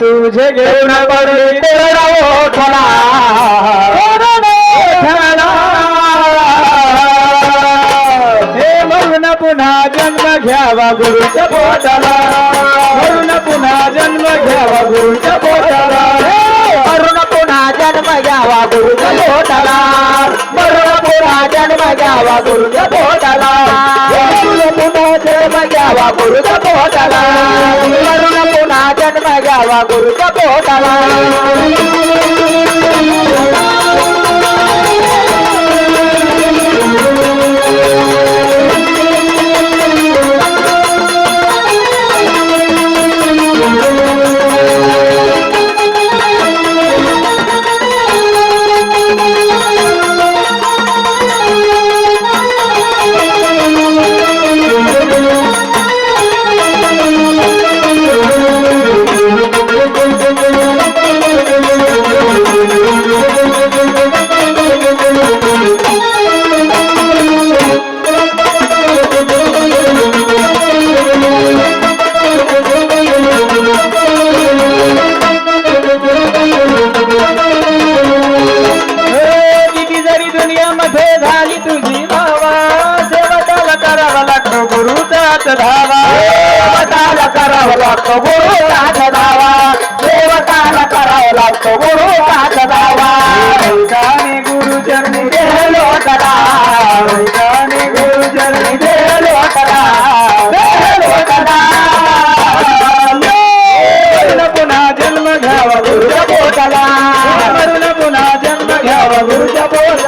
तुझे घेऊन जन्म घ्यावा गुरु पोटाला। पुनः जन्म घ्यावा गुरु पोटाला। म्हणून पुन्हा जन्म घ्यावा गुरु पोटाला। म्हणून पुन्हा जन्म घ्यावा गुरु पोटाला। पुनः जन्म घ्यावा गुरुच्या దేవ గురుక కోటలా लागतो गुरु राज दावा देवताला करावं लागतो गुरु राज दावा वैताने गुरुचरणी दे लोटला वैताने गुरुचरणी दे लोटला लोटला मरून पुन्हा जन्म घ्यावा गुरुच्या पोटाला मरून पुन्हा जन्म घ्यावा गुरुच्या पोटाला